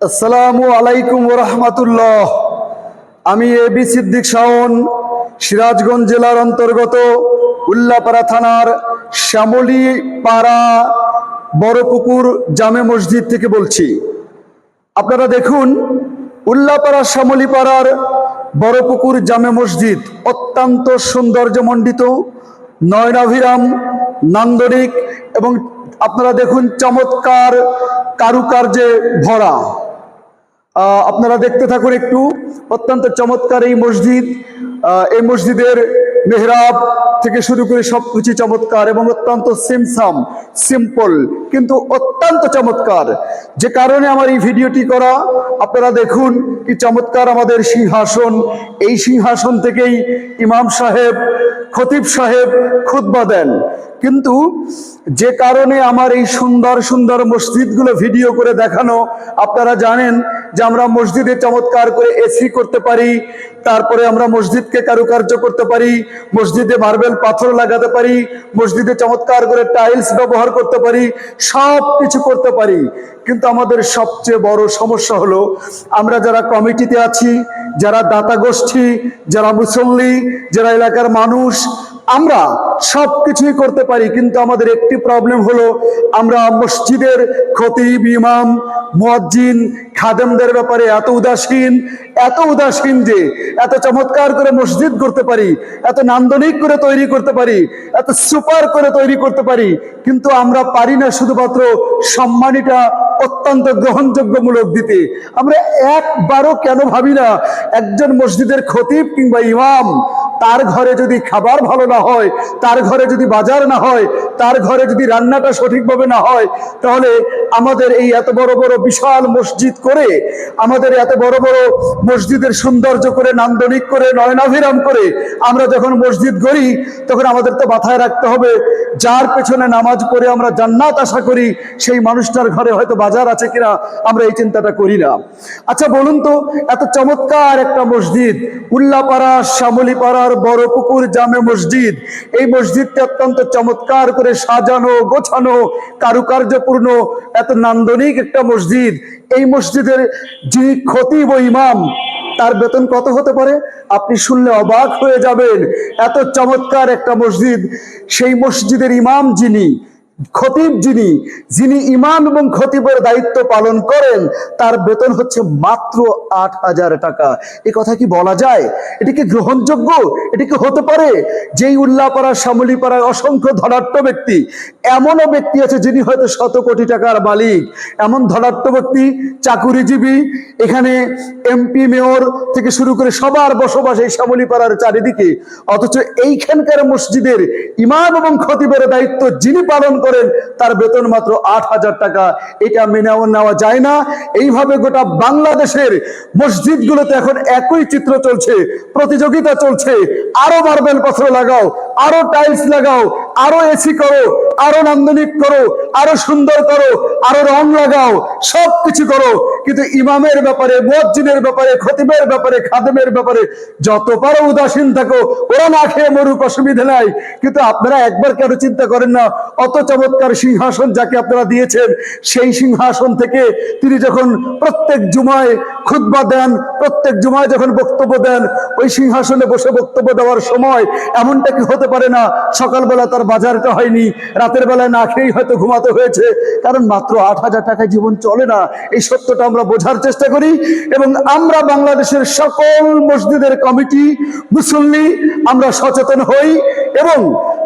আসসালামু আলাইকুম রহমতুল্লাহ আমি এ বি সিদ্দিক শাওন, সিরাজগঞ্জ জেলার অন্তর্গত উল্লাপাড়া থানার শ্যামলীপাড়া বড়পুকুর জামে মসজিদ থেকে বলছি। আপনারা দেখুন, উল্লাপাড়া শ্যামলীপাড়ার বড়পুকুর জামে মসজিদ অত্যন্ত সৌন্দর্যমণ্ডিত, নয়নাভিরাম, নান্দনিক এবং আপনারা দেখুন চমৎকার কারুকার্যে ভরা। আপনারা দেখতে থাকুন একটু। অত্যন্ত চমৎকার এই মসজিদ। এই মসজিদের মেহরাব থেকে শুরু করে সব সবকিছু চমৎকার এবং অত্যন্ত সিমসাম, সিম্পল, কিন্তু অত্যন্ত চমৎকার। যে কারণে আমার এই ভিডিওটি করা, আপনারা দেখুন কি চমৎকার আমাদের সিংহাসন। এই সিংহাসন থেকেই ইমাম সাহেব, খতিব সাহেব খুতবা দেন। কিন্তু যে কারণে আমার এই সুন্দর সুন্দর মসজিদগুলো ভিডিও করে দেখানো, আপনারা জানেন যে আমরা মসজিদে চমৎকার করে এসি করতে পারি, তারপরে আমরা মসজিদকে কারুকার্য করতে পারি, মসজিদে মার্বেল পাথর লাগাতে পারি, মসজিদে চমৎকার করে টাইলস ব্যবহার করতে পারি সব কিছু করতে পারি। কিন্তু আমাদের সবচেয়ে বড় সমস্যা হলো, আমরা যারা কমিটিতে আছি, যারা দাতা গোষ্ঠী যারা মুসল্লি, যারা এলাকার মানুষ আমরা সব কিছুই করতে পারি, কিন্তু আমাদের একটি প্রবলেম হলো, আমরা মসজিদের খতিব ইমাম, মুয়াজ্জিন, খাদেমদের ব্যাপারে এত উদাসীন এত উদাসীন যে, এত চমৎকার করে মসজিদ করতে পারি, এত নান্দনিক করে তৈরি করতে পারি, এত সুপার করে তৈরি করতে পারি, কিন্তু আমরা পারি না শুধুমাত্র সম্মানীটা অত্যন্ত গ্রহণযোগ্যমূলক দিতে। আমরা একবারও কেন ভাবি না, একজন মসজিদের খতিব কিংবা ইমাম তার ঘরে যদি খাবার ভালো না হয়, তার ঘরে যদি বাজার না হয়, তার ঘরে যদি রান্নাটা সঠিকভাবে না হয়, তাহলে আমাদের এই এত বড় বড় বিশাল মসজিদ করে, আমাদের এত বড় বড় মসজিদের সৌন্দর্য করে, নান্দনিক করে, নয়নাভিরাম করে, আমরা যখন মসজিদ গড়ি, তখন আমাদের তো মাথায় রাখতে হবে, যার পেছনে নামাজ পড়ে আমরা জান্নাত আশা করি, সেই মানুষটার ঘরে হয়তো বাজার আছে কিনা, আমরা এই চিন্তাটা করি না। আচ্ছা বলুন তো, এত চমৎকার একটা মসজিদ, উল্লাপাড়া শ্যামলীপাড়ার বড় পুকুর, জামে মসজিদ। এই মসজিদটা অত্যন্ত চমৎকার করে সাজানো, গোছানো, কারুকার্যপূর্ণ, এত নান্দনিক একটা মসজিদ। এই মসজিদের যিনি খতিব ইমাম, তার বেতন কত হতে পারে? আপনি শুনলে অবাক হয়ে যাবেন। এত চমৎকার একটা মসজিদ। সেই মসজিদের ইমাম যিনি খতিব যিনি যিনি ইমাম এবং খতিবের দায়িত্ব পালন করেন, তার বেতন হচ্ছে মাত্র আট হাজার টাকা। এ কথা কি বলা যায়? এটি কি গ্রহণযোগ্য? এটি কি হতে পারে? যেই উল্লাপাড়া, শ্যামলীপাড়ায় অসংখ্য ধনাঢ্য ব্যক্তি, এমনও ব্যক্তি আছে যিনি হয়তো শত কোটি টাকার মালিক। এমন ধনাঢ্য ব্যক্তি, চাকুরিজীবী, এখানে এমপি, মেয়র থেকে শুরু করে সবার বসবাস এই শ্যামলীপাড়ার চারিদিকে। অথচ এইখানকার মসজিদের ইমাম এবং খতিবের দায়িত্ব যিনি পালন করেন, তার বেতন মাত্র আট হাজার টাকা। এটা মেনে নেওয়া যায় না। এইভাবে গোটা বাংলাদেশের মসজিদগুলোতে এখন একই চিত্র চলছে, প্রতিযোগিতা চলছে। আরও মার্বেল পাথর লাগাও, আরও টাইলস লাগাও, আরও এসি করো আরও নান্দনিক করো, আরও সুন্দর করো, আরও রং লাগাও সব কিছু করো। কিন্তু ইমামের ব্যাপারে, মুয়াজ্জিনের ব্যাপারে, খতিবের ব্যাপারে, খাদেমের ব্যাপারে যত পারো উদাসীন থাকো। ওরা না খেয়ে মরুক, অসুবিধা নাই। কিন্তু আপনারা একবার কেন চিন্তা করেন না? অত চমৎকার সিংহাসন যাকে আপনারা দিয়েছেন, সেই সিংহাসন থেকে তিনি যখন প্রত্যেক জুমায় খুতবা দেন, প্রত্যেক জুমায় যখন বক্তব্য দেন, ওই সিংহাসনে বসে বক্তব্য দেওয়ার সময় এমনটা কি হতে পারে না? সকালবেলা তার বাজারটা হয়নি, রাতের বেলায় না খেয়েই হয়তো ঘুমাতে হয়েছে। কারণ মাত্র আট হাজার টাকায় জীবন চলে না। এই সত্যটা আমরা বোঝার চেষ্টা করি এবং আমরা বাংলাদেশের সকল মসজিদের কমিটি, মুসল্লি, আমরা সচেতন হই এবং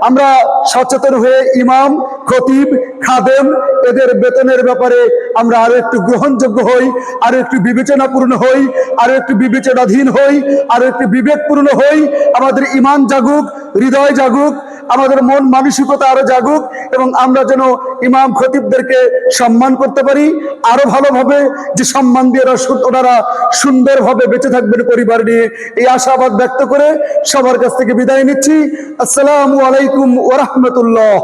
আমরা সচেতন হয়ে ইমাম খতিব, খাদেম, এদের বেতনের ব্যাপারে আমরা আরও একটু গ্রহণযোগ্য হই, আরও একটু বিবেচনাপূর্ণ হই, আরও একটু বিবেচনাধীন হই, আরও একটু বিবেকপূর্ণ হই, আমাদের ইমান জাগুক, হৃদয় জাগুক, আমাদের মন মানসিকতা আরও জাগুক, এবং আমরা যেন ইমাম খতিবদেরকে সম্মান করতে পারি, আরও ভালোভাবে যে সম্মান দিয়ে ওনারা সুন্দরভাবে বেঁচে থাকবেন পরিবার নিয়ে, এই আশাবাদ ব্যক্ত করে সবার কাছ থেকে বিদায় নিচ্ছি। আসসালামু আলাইকুম ওরহমতুল্লাহ